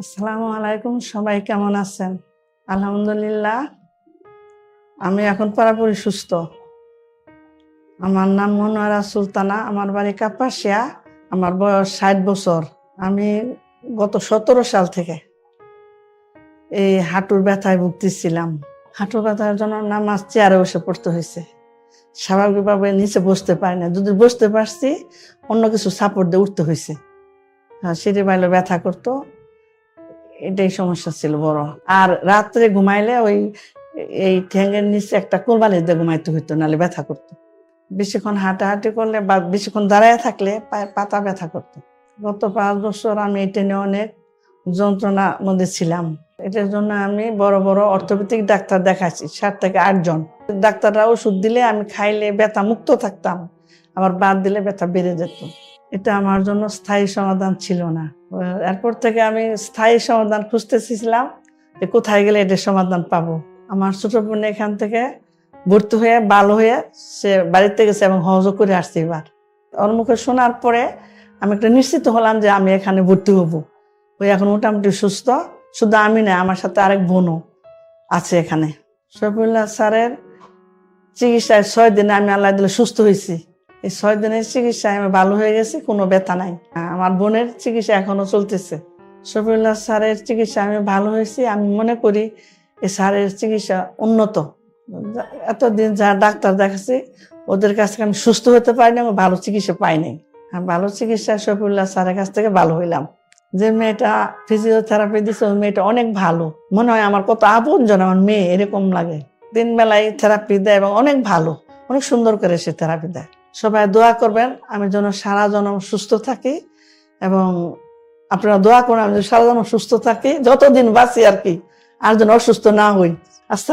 আসসালামু আলাইকুম, সবাই কেমন আছেন? আলহামদুলিল্লাহ, আমি এখন পুরোপুরি সুস্থ। আমার নাম মনোয়ারা সুলতানা, আমার বাড়ি কাপাসিয়া, আমার বয়স ষাট বছর। আমি গত সতেরো সাল থেকে এই হাঁটুর ব্যথায় ভুগতেছিলাম। হাঁটুর ব্যথার জন্য নামাজ চেয়ারে বসে পড়তে হয়েছে। স্বাভাবিকভাবে নিচে বসতে পারি না। যদি বসতে পারছি, অন্য কিছু সাপোর্ট দিয়ে উঠতে হয়েছে। হ্যাঁ সিঁড়ি বাইলে ব্যথা করতো। এটাই সমস্যা ছিল বড়। আর রাত্রে ঘুমাইলে ওই এই ঠ্যাঙ্গের নিচে একটা কোরবানি দিয়ে ঘুমাইতে হইতো, নাহলে ব্যথা করতো। বেশিক্ষণ হাঁটাহাঁটি করলে বা বেশিক্ষণ দাঁড়ায় থাকলে পায়ে পাতা ব্যথা করতো। গত পাঁচ বছর আমি এটা নিয়ে অনেক যন্ত্রণার মধ্যে ছিলাম। এটার জন্য আমি বড় বড় অর্থোপেডিক ডাক্তার দেখাচ্ছি সাত থেকে আটজন ডাক্তাররা ওষুধ দিলে আমি খাইলে ব্যথা মুক্ত থাকতাম, আবার বাদ দিলে ব্যথা বেড়ে যেত। এটা আমার জন্য স্থায়ী সমাধান ছিল না। এরপর থেকে আমি স্থায়ী সমাধান খুঁজতেছিলাম যে কোথায় গেলে এটার সমাধান পাবো। আমার ছোট বোন এখান থেকে ভর্তি হয়ে, ভালো হয়ে সে বাড়িতে গেছে এবং হজও করে আসছে এবার। ওর মুখে শোনার পরে আমি একটা নিশ্চিত হলাম যে আমি এখানে ভর্তি হব। ওই এখন মোটামুটি সুস্থ, শুধু আমি না, আমার সাথে আরেক বোনও আছে এখানে। শফিউল্লাহ স্যারের চিকিৎসায় ছয় দিনে আমি আল্লাহ দিলে সুস্থ হয়েছি। এই ছয় দিনের চিকিৎসায় আমি ভালো হয়ে গেছি, কোনো ব্যথা নাই। আমার বোনের চিকিৎসা এখনও চলতেছে। শফিউল্লাহ স্যারের চিকিৎসা আমি ভালো হয়েছি। আমি মনে করি এই স্যারের চিকিৎসা উন্নত। এতদিন যা ডাক্তার দেখাচ্ছি, ওদের কাছ থেকে আমি সুস্থ হতে পারিনি, আমি ভালো চিকিৎসা পাই নাই। আর ভালো চিকিৎসা শফিউল্লাহ স্যারের কাছ থেকে ভালো হইলাম। যে মেয়েটা ফিজিওথেরাপি দিচ্ছে ওই মেয়েটা অনেক ভালো। মনে হয় আমার কত আপন জন আমার মেয়ে, এরকম লাগে। দিন বেলায় থেরাপি দেয় এবং অনেক ভালো। অনেক সুন্দর করে সে থেরাপি দেয়। সবাই দোয়া করবেন, আমি যেন সারা জনম সুস্থ থাকি এবং আপনারা দোয়া করুন, আমি সারা জনম সুস্থ থাকি, যতদিন বাঁচি আর কি, আর যেন অসুস্থ না হই। আস্তে